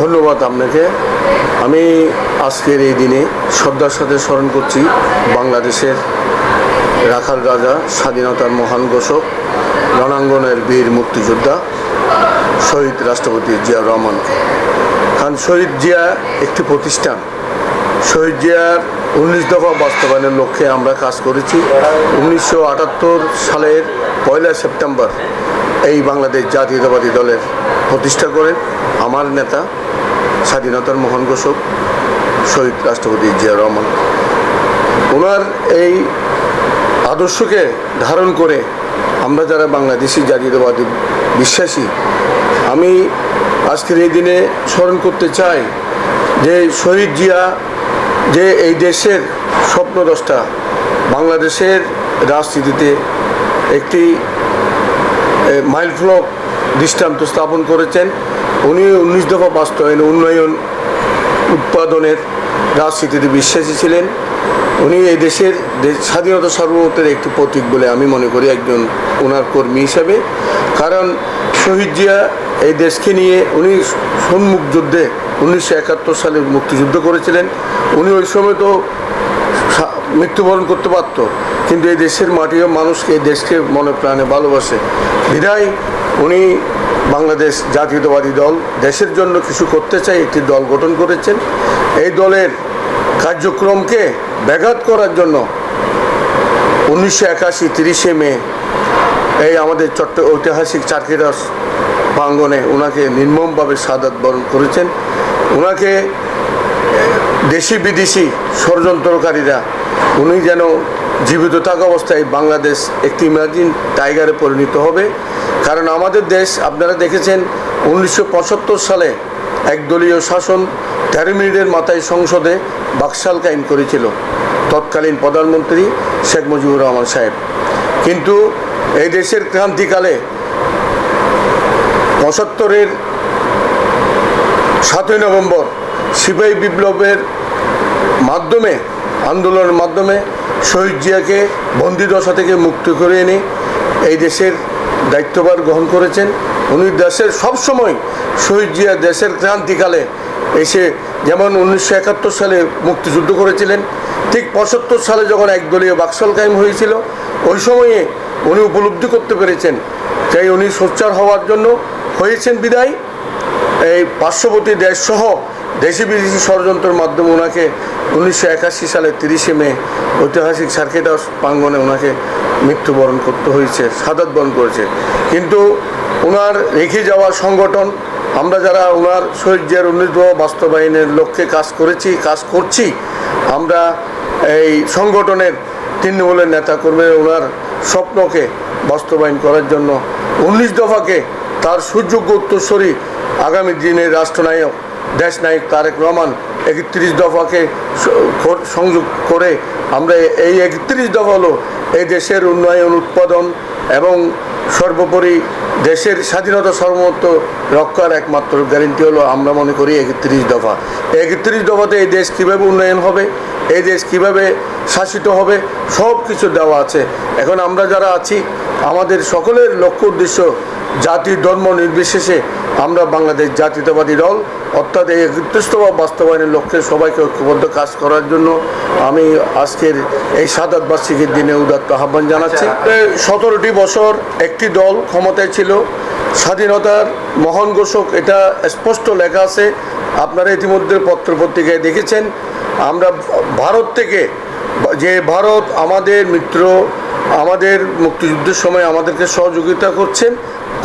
ধন্যবাদ আপনাকে। আমি আজকের এই দিনে শ্রদ্ধার সাথে স্মরণ করছি বাংলাদেশের রাখাল রাজা, স্বাধীনতার মহান ঘোষক, রণাঙ্গনের বীর মুক্তিযোদ্ধা, শহীদ রাষ্ট্রপতি জিয়া রহমানকে। কারণ শহীদ জিয়া একটি প্রতিষ্ঠান। শহীদ জিয়ার উনিশ দফা বাস্তবায়নের লক্ষ্যে আমরা কাজ করেছি। উনিশশো আটাত্তর সালের পয়লা সেপ্টেম্বর এই বাংলাদেশ জাতীয়তাবাদী দলের প্রতিষ্ঠা করেন আমার নেতা স্বাধীনতার মোহন ঘোষক, শহীদ রাষ্ট্রপতি জিয়া রহমান। ওনার এই আদর্শকে ধারণ করে আমরা যারা বাংলাদেশি জাতীয়তাবাদী বিশ্বাসী, আমি আজকের এই দিনে স্মরণ করতে চাই যে শহীদ জিয়া যে এই দেশের স্বপ্নদশটা বাংলাদেশের রাজনীতিতে একটি মাইল ফ্লক দৃষ্টান্ত স্থাপন করেছেন। উনি উনিশ দফা বাস্তবায়ন উন্নয়ন উৎপাদনের রাজনীতিতে বিশ্বাসী ছিলেন। উনি এই দেশের স্বাধীনতা সার্বভৌমত্বের একটি প্রতীক বলে আমি মনে করি একজন ওনার কর্মী হিসাবে। কারণ শহীদ জিয়া এই দেশকে নিয়ে উনি সম্মুখ যুদ্ধে উনিশশো একাত্তর সালে মুক্তিযুদ্ধ করেছিলেন। উনি ওই সময় তো মৃত্যুবরণ করতে পারত, কিন্তু এই দেশের মাটিও মানুষকে এই দেশকে মনে প্রাণে ভালোবাসে। বিধায় উনি বাংলাদেশ জাতীয়তাবাদী দল দেশের জন্য কিছু করতে চাই, একটি দল গঠন করেছেন। এই দলের কার্যক্রমকে ব্যাঘাত করার জন্য উনিশশো একাশি তিরিশে মে এই আমাদের চট্ট ঐতিহাসিক চারকিরাস প্রাঙ্গনে ওনাকে নির্মমভাবে সাদাত বরণ করেছেন। ওনাকে দেশি বিদেশি ষড়যন্ত্রকারীরা, উনি যেন জীবিত থাকা অবস্থায় বাংলাদেশ একটি ইমাজিন টাইগারে পরিণত হবে। কারণ আমাদের দেশ, আপনারা দেখেছেন, উনিশশো পঁচাত্তর সালে একদলীয় শাসন তেরো মিনিটের মাথায় সংসদে বাকশাল কায়েম করেছিল তৎকালীন প্রধানমন্ত্রী শেখ মুজিবুর রহমান সাহেব। কিন্তু এই দেশের ক্রান্তিকালে পঁচাত্তরের সাতই নভেম্বর সিপাহী বিপ্লবের মাধ্যমে, আন্দোলনের মাধ্যমে শহীদ জিয়াকে বন্দিদশা থেকে মুক্ত করে এনে এই দেশের দায়িত্বভার গ্রহণ করেছেন। উনি দেশের সবসময় শহীদ জিয়া দেশের ক্রান্তিকালে এসে যেমন উনিশশো একাত্তর সালে মুক্তিযুদ্ধ করেছিলেন, ঠিক পঁচাত্তর সালে যখন একদলীয় বাকশাল কায়েম হয়েছিল, ওই সময়ে উনি উপলব্ধি করতে পেরেছেন তাই উনি সোচ্চার হওয়ার জন্য হয়েছেন বিদায়। এই পার্শ্ববর্তী দেশসহ দেশি বিদেশি ষড়যন্ত্রের মাধ্যমে ওনাকে উনিশশো একাশি সালে তিরিশে মে ঐতিহাসিক সার্কিটাস প্রাঙ্গনে ওনাকে মৃত্যুবরণ করতে হয়েছে, সাদাত বরণ করেছে। কিন্তু ওনার রেখে যাওয়া সংগঠন, আমরা যারা ওনার শহীদ জিয়ার বাস্তবায়নের লক্ষ্যে কাজ করেছি, কাজ করছি, আমরা এই সংগঠনের তৃণমূলের নেতাকর্মী ওনার স্বপ্নকে বাস্তবায়ন করার জন্য উনিশ দফাকে তার সুযোগ্য উত্তরস্বরী আগামী দিনের রাষ্ট্রনায়ক, দেশনায়ক তারেক রহমান একত্রিশ দফাকে সংযোগ করে আমরা এই একত্রিশ দফা হলো এই দেশের উন্নয়ন, উৎপাদন এবং সর্বোপরি দেশের স্বাধীনতা সর্বমত্ব রক্ষার একমাত্র গ্যারেন্টি হলো আমরা মনে করি একত্রিশ দফা। একত্রিশ দফাতে এই দেশ কীভাবে উন্নয়ন হবে এই দেশ কীভাবে শাসিত হবে সব কিছু দেওয়া আছে। এখন আমরা যারা আছি আমাদের সকলের লক্ষ্য উদ্দেশ্য জাতি ধর্ম নির্বিশেষে আমরা বাংলাদেশ জাতীয়তাবাদী দল অর্থাৎ এই একত্রিশতম বাস্তবায়নের লক্ষ্যে সবাইকে ঐক্যবদ্ধ কাজ করার জন্য আমি আজকের এই সাদাত বার্ষিকীর দিনে উদাত্ত আহ্বান জানাচ্ছি। সতেরোটি বছর একটি দল ক্ষমতায় ছিল স্বাধীনতার মহান ঘোষক, এটা স্পষ্ট লেখা আছে। আপনারা ইতিমধ্যে পত্র পত্রিকায় দেখেছেন। আমরা ভারত থেকে যে ভারত আমাদের মিত্র, আমাদের মুক্তিযুদ্ধের সময় আমাদেরকে সহযোগিতা করছেন,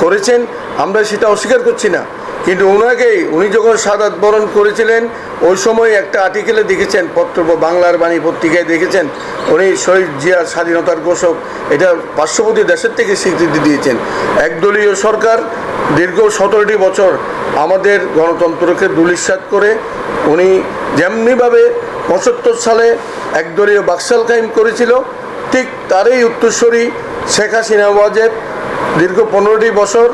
করেছেন, আমরা সেটা অস্বীকার করছি না। কিন্তু ওনাকেই উনি যখন সাদাত বরণ করেছিলেন, ওই সময় একটা আর্টিকেলে দেখেছেন পত্র বাংলার বাণী পত্রিকায় দেখেছেন, উনি শহীদ জিয়া স্বাধীনতার ঘোষক, এটা পার্শ্ববর্তী দেশের থেকে স্বীকৃতি দিয়েছেন। একদলীয় সরকার দীর্ঘ সতেরোটি বছর আমাদের গণতন্ত্রকে দুলিশ্বাত করে, উনি যেমনিভাবে পঁচাত্তর সালে একদলীয় বাকশাল কায়েম করেছিল, ঠিক তারই উত্তরস্বরী শেখ হাসিনা ওয়াজেদ দীর্ঘ পনেরোটি বছর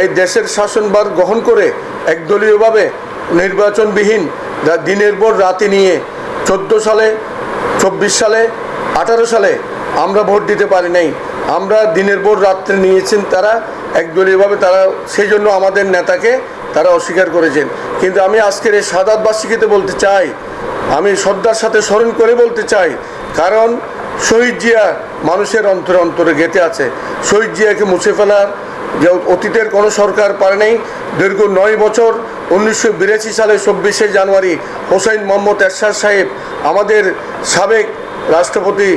এই দেশের শাসনভার গ্রহণ করে একদলীয়ভাবে নির্বাচনবিহীন যা দিনের পর রাতে নিয়ে চোদ্দ সালে, চব্বিশ সালে, আঠারো সালে আমরা ভোট দিতে পারি নাই। আমরা দিনের পর রাত্রে নিয়েছেন তারা, একদলীয়ভাবে তারা সেই জন্য আমাদের নেতাকে তারা অস্বীকার করেছেন। কিন্তু আমি আজকের এই সাদাতবাসীকে বলতে চাই, আমি শ্রদ্ধার সাথে স্মরণ করে বলতে চাই, কারণ শহীদ জিয়া মানুষের অন্তরে অন্তরে গেঁথে আছে। শহীদ জিয়াকে মুছে ফেলার যে অতীতের কোনো সরকার পারে নাই। দীর্ঘ নয় বছর, উনিশশো বিরাশি সালে চব্বিশে জানুয়ারি হোসেন মোহাম্মদ এরশাদ সাহেব আমাদের সাবেক রাষ্ট্রপতি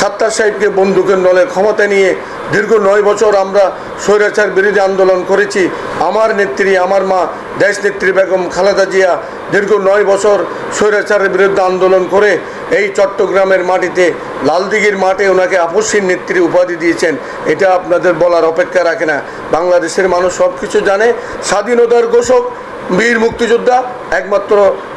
সাত্তার সাহেবকে বন্দুকের নলে ক্ষমতা নিয়ে দীর্ঘ নয় বছর আমরা স্বৈরাচার বিরোধী আন্দোলন করেছি। আমার নেত্রী, আমার মা দেশ নেত্রী বেগম খালেদা জিয়া দীর্ঘ নয় বছর স্বৈরাচারের বিরুদ্ধে আন্দোলন করে এই চট্টগ্রামের মাটিতে, লালদিঘির মাঠে ওনাকে আপসীর নেত্রী উপাধি দিয়েছেন। এটা আপনাদের বলার অপেক্ষা রাখে না। বাংলাদেশের মানুষ সব কিছু জানে। স্বাধীনতার ঘোষক, বীর মুক্তিযোদ্ধা, একমাত্র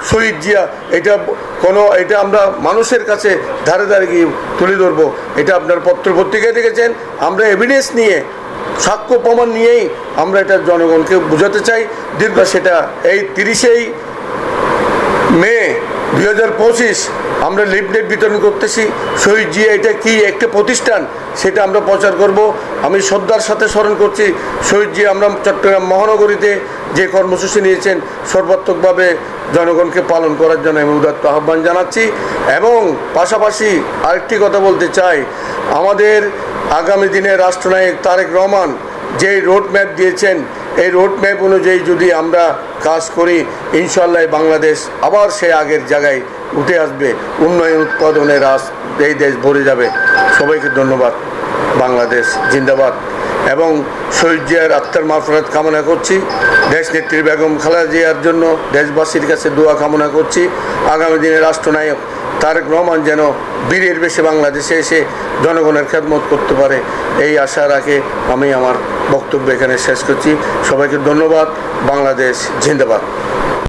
শহীদ জিয়া। এটা কোনো, এটা আমরা মানুষের কাছে ধারে ধারে গিয়ে তুলে ধরবো। এটা আপনার পত্র পত্রিকায় দেখেছেন। আমরা এভিডেন্স নিয়ে, সাক্ষ্য প্রমাণ নিয়েই আমরা এটা জনগণকে বোঝাতে চাই। দীর্ঘ সেটা এই তিরিশেই মে দুই হাজার পঁচিশ আমরা লিফলেট বিতরণ করতেছি। শহীদ জিয়া, এটা কি একটা প্রতিষ্ঠান? সেটা আমরা প্রচার করব। আমি শ্রদ্ধার সাথে স্মরণ করছি, শহীদ জিয়া, আমরা চট্টগ্রাম মহানগরীতে যে কর্মসূচি নিয়েছেন, সর্বাত্মকভাবে জনগণকে পালন করার জন্য আমি উদাত্ত আহ্বান জানাচ্ছি। এবং পাশাপাশি আরেকটি কথা বলতে চাই, আমাদের আগামী দিনে রাষ্ট্রনায়ক তারেক রহমান যে রোড ম্যাপ দিয়েছেন, এই রোড ম্যাপ অনুযায়ী যদি আমরা কাজ করি ইনশাল্লাহ বাংলাদেশ আবার সে আগের জায়গায় উঠে আসবে, উন্নয়ন, উৎপাদনের রাস এই দেশ ভরে যাবে। সবাইকে ধন্যবাদ, বাংলাদেশ জিন্দাবাদ। এবং শহীদ জিয়ার আত্মার মাফরাত কামনা করছি। দেশ নেত্রী বেগম খালেদা জিয়ার জন্য দেশবাসীর কাছে দোয়া কামনা করছি। আগামী দিনে রাষ্ট্রনায়ক তারেক রহমান যেন বীরের বেশে বাংলাদেশে এসে জনগণের খেদমত করতে পারে, এই আশা রাখে আমি আমার বক্তব্য এখানে শেষ করছি। সবাইকে ধন্যবাদ, বাংলাদেশ জিন্দাবাদ।